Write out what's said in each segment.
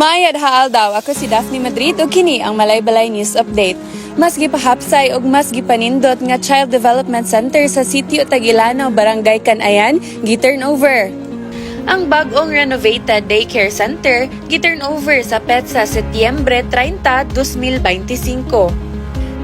Maayad haal daw ako si Daphne Madrid ug kini ang Malaybalay News Update. Mas gipahapsay ug mas gipanindot nga Child Development Center sa sitio Tagilano, Barangay Canayan, gi-turnover. Ang bagong renovated daycare center gi-turnover sa PETSA Setyembre 30, 2025.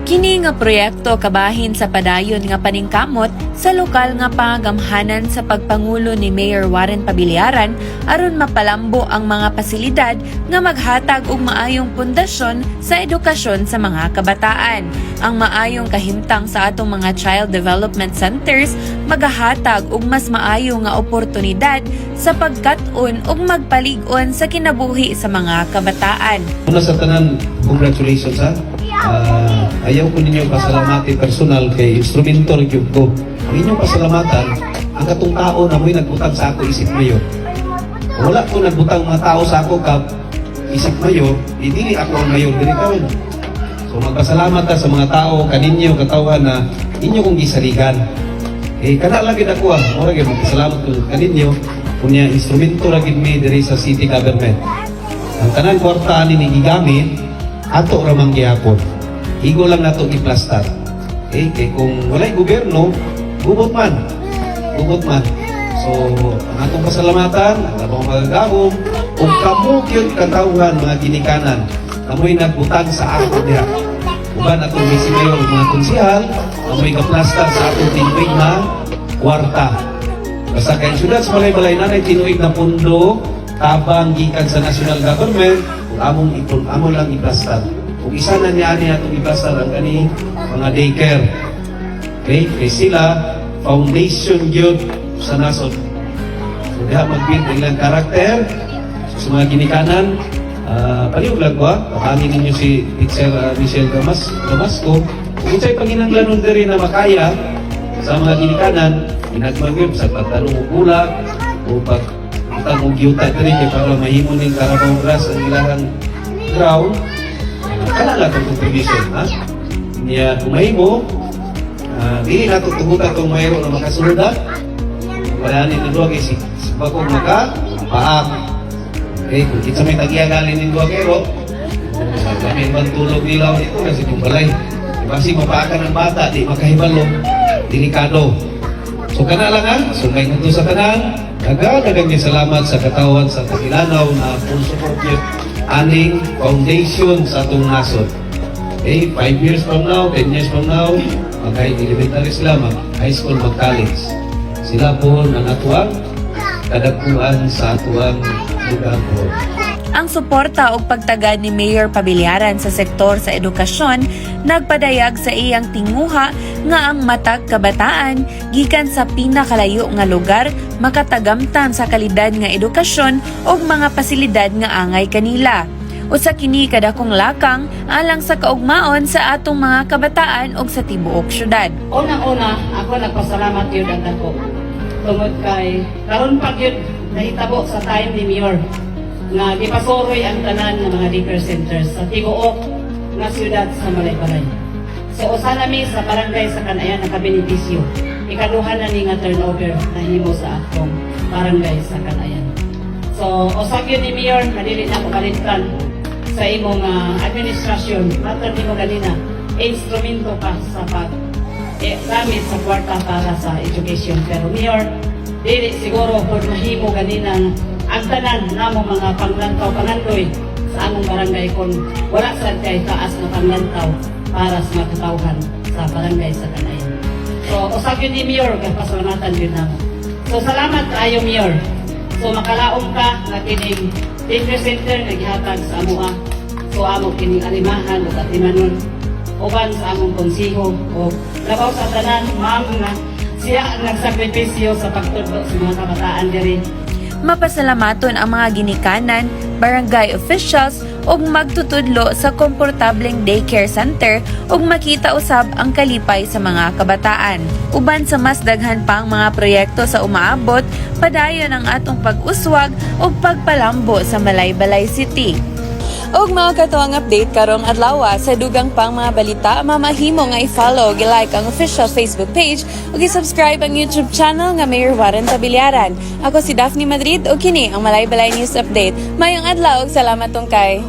Kini nga proyekto kabahin sa padayon nga paningkamot sa lokal nga pangagamhanan sa pagpangulo ni Mayor Warren Pabiliaran aron mapalambo ang mga pasilidad nga maghatag og maayong pundasyon sa edukasyon sa mga kabataan. Ang maayong kahimtang sa atong mga child development centers magahatag og mas maayo nga oportunidad sa pagkat-on ug magpalig-on sa kinabuhi sa mga kabataan. Una sa tanan, congratulations ha. Ah, ayaw ko ninyo pasalamati personal kay instrumentor gyud ko. Ang inyong pasalamatan, ang katong tao na mo'y nagbutang sa ako isip mayo. Wala ko nagbutang mga tao sa ako kap isip mayo, dili ako ang mayor diri kawin. So magpasalamat ta sa mga tao kaninyo katawan na inyo kong gisaligan. Eh kana lagi ako ah, ora gyud magpasalamat ko kaninyo kunya instrumento ra gid mi diri sa city government. Ang tanan kwarta ani ni gigamit ato ra man gihapon. Higo lang nato i-plastar. Okay, kay kung walay gobyerno, gubot man. Gubot man. So, ang atong pasalamatan, ang atong magagahom, kung kamo kyun katawhan mga ginikanan, kamoy nagbutang sa ako diha. Uban atong misi mayor mga konsihal, kamoy kaplastar sa atong tinuig na kwarta. Basta kay syudad sa balay-balay na tinuig na pundo, tabang gikan sa national government, kung among ipon, amo lang iplastar. Kung isa na niya ni atong iplastar ang kani mga daycare. Okay? Kay sila, foundation gyud sa nasod. So diha ilang karakter sa mga ginikanan. Uh, palihog lang ko ha. Kapangin ninyo si Teacher uh, Michelle Damas, Damasco. Kung sa'y panginanglanon diri na makaya sa mga ginikanan, ginagmagyod sa pagtanong og bulak o pag utang og yuta diri kay para mahimo ning Carabao grass ang ilang ground. Kana lang itong contribution, ha? Niya, kung mahimo, uh, dili na itong tugutan itong mayroon na makasunod, ha? Wala ni kay si, Bagong maka, paak. Okay, kung kita may tagiya galing nindua kero, kami man tulog nilaw dito kasi kung balay. Kasi mapaakan ng bata, di makahibalo, delikado. So kana lang ha, so nito sa tanan, Daga-dagang salamat sa katawan sa Tagilanaw na full support yun aning foundation sa atong nasod. Okay, 5 years from now, 10 years from now, mag-elementary sila, mag-high school, mag-college. Sila po ang atuang kadagpuan sa atuang lugar po. Ang suporta o pagtagad ni Mayor Pabiliaran sa sektor sa edukasyon nagpadayag sa iyang tinguha nga ang matag kabataan gikan sa pinakalayo nga lugar makatagamtan sa kalidad nga edukasyon ug mga pasilidad nga angay kanila. Usa kini kadakong lakang alang sa kaugmaon sa atong mga kabataan ug sa tibuok syudad. Unang-una, ako nagpasalamat yun ang dako. Tungod kay, karon pa yun nahitabo sa time ni Mayor nga gipasoroy ang tanan ng mga daycare centers sa tibuok nga siyudad sa Malaybalay. So usa nami sa barangay sa Kanayan na kabenepisyo. Ikaduha na ni nga turnover na himo sa atong barangay sa Kanayan. So usag yun ni Mayor, madili na ko kalitan sa imong ah, administrasyon. Matter nimo ganina, instrumento ka sa pag eh, gamit sa kwarta para sa education. Pero Mayor, dili siguro kung mahimo ganinang ang tanan namo mga panglantaw pangandoy sa among barangay kung wala sa kay taas na panglantaw para sa mga katawhan sa barangay sa Kanayan. So, usag yun ni Mayor, kay pasalamatan yun namo. So, salamat kayo, Mayor. So, makalaom ka na kining daycare center na gihatag sa amuha. So, amo kining alimahan o katimanon uban sa among konsiho o labaw sa tanan, ma'am na siya ang nagsakripisyo sa pagtudlo sa mga kabataan diri Mapasalamaton ang mga ginikanan, barangay officials ug magtutudlo sa komportableng daycare center ug makita usab ang kalipay sa mga kabataan. Uban sa mas daghan pang mga proyekto sa umaabot, padayon ang atong pag-uswag ug pagpalambo sa Malaybalay City. Og mga katuwang update karong adlaw sa dugang pang mga balita mamahimo nga i-follow gi-like ang official Facebook page ug i-subscribe ang YouTube channel nga Mayor Warren Tabiliaran. Ako si Daphne Madrid ug kini ang Malay Balay News Update. Mayong adlaw salamat tong kay